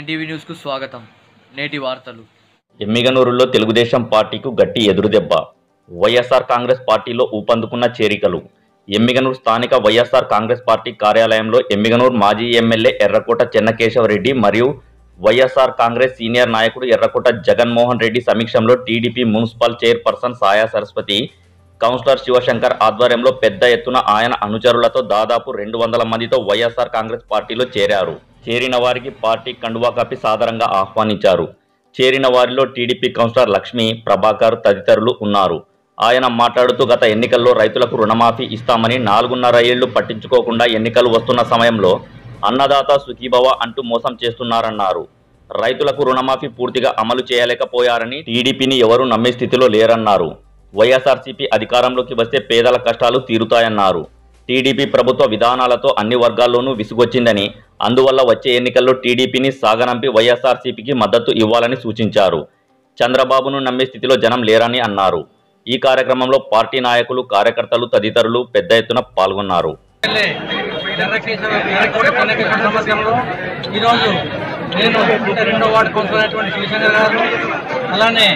NTV న్యూస్కు స్వాగతం. నేటి వార్తలు. ఎమ్మిగనూరులో తెలుగుదేశం పార్టీకు గట్టి ఎదురుదెబ్బ. వైఎస్ఆర్ కాంగ్రెస్ పార్టీలో ఊపందుకున్న చేరికలు. ఎమ్మిగనూరు స్థానిక వైఎస్ఆర్ కాంగ్రెస్ పార్టీ కార్యాలయంలో ఎమ్మిగనూరు మాజీ ఎమ్మెల్యే ఎర్రకోట చెన్నకేశవరెడ్డి మరియు వైఎస్ఆర్ కాంగ్రెస్ సీనియర్ నాయకుడు Errakota Jaganmohan Reddy సమీక్షంలో TDP municipal chairperson Saya Saraswati councillor Sivashankar ఆధ్వర్యంలో పెద్ద ఎత్తున ఆయన అనుచరులతో దాదాపు రెండు వందల మందితో వైఎస్ఆర్ కాంగ్రెస్ పార్టీలో చేరారు. చేరిన వారికి పార్టీ కండువా కప్పి సాదరంగా ఆహ్వానించారు. చేరిన వారిలో టీడీపీ కౌన్సిలర్ లక్ష్మి ప్రభాకర్ తదితరులు ఉన్నారు. ఆయన మాట్లాడుతూ గత ఎన్నికల్లో రైతులకు రుణమాఫీ ఇస్తామని నాలుగున్నర ఏళ్ళు పట్టించుకోకుండా ఎన్నికలు వస్తున్న సమయంలో అన్నదాత సుఖీభవ అంటూ మోసం చేస్తున్నారన్నారు. రైతులకు రుణమాఫీ పూర్తిగా అమలు చేయలేకపోయారని టీడీపీని ఎవరూ నమ్మే స్థితిలో లేరన్నారు. వైఎస్ఆర్సీపీ అధికారంలోకి వస్తే పేదల కష్టాలు తీరుతాయన్నారు. టీడీపీ ప్రభుత్వ విధానాలతో అన్ని వర్గాల్లోనూ విసుగొచ్చిందని అందువల్ల వచ్చే ఎన్నికల్లో టీడీపీని సాగనంపి వైఎస్ఆర్సీపీకి మద్దతు ఇవ్వాలని సూచించారు. చంద్రబాబును నమ్మే స్థితిలో జనం లేరని అన్నారు. ఈ కార్యక్రమంలో పార్టీ నాయకులు కార్యకర్తలు తదితరులు పెద్ద ఎత్తున పాల్గొన్నారు. ఈరోజు నేను రెండో వార్డు కౌన్సిలర్ అయినటువంటి శివశంకర్ గారు అలానే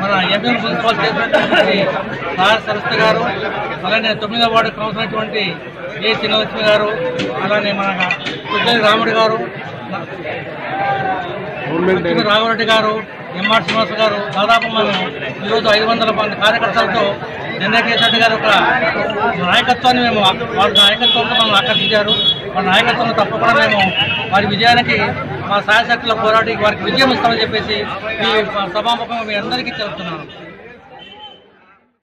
మన ఎంపీ మున్సిపల్ చేసినటువంటి సార్ సరస్వతి గారు అలానే తొమ్మిదో వార్డు కౌన్సిలర్ అయినటువంటి ఏ చిన్నలక్ష్మి గారు అలానే మన సుబ్బేరి రాముడు గారు లక్ష్మీ రాఘవరెడ్డి గారు ఎంఆర్ శ్రీనివాస్ గారు దాదాపు మనం ఈరోజు ఐదు వందల మంది కార్యకర్తలతో చెన్నకేశ్వర గారు ఒక నాయకత్వాన్ని మేము వారి నాయకత్వంలో మనం ఆకర్షించారు. వారి నాయకత్వంలో తప్పకుండా మేము వారి విజయానికి మా సాయశక్తుల పోరాటి వారికి విజయం ఇస్తామని చెప్పేసి ఈ సభాముఖంగా మీ అందరికీ తెలుపుతున్నాను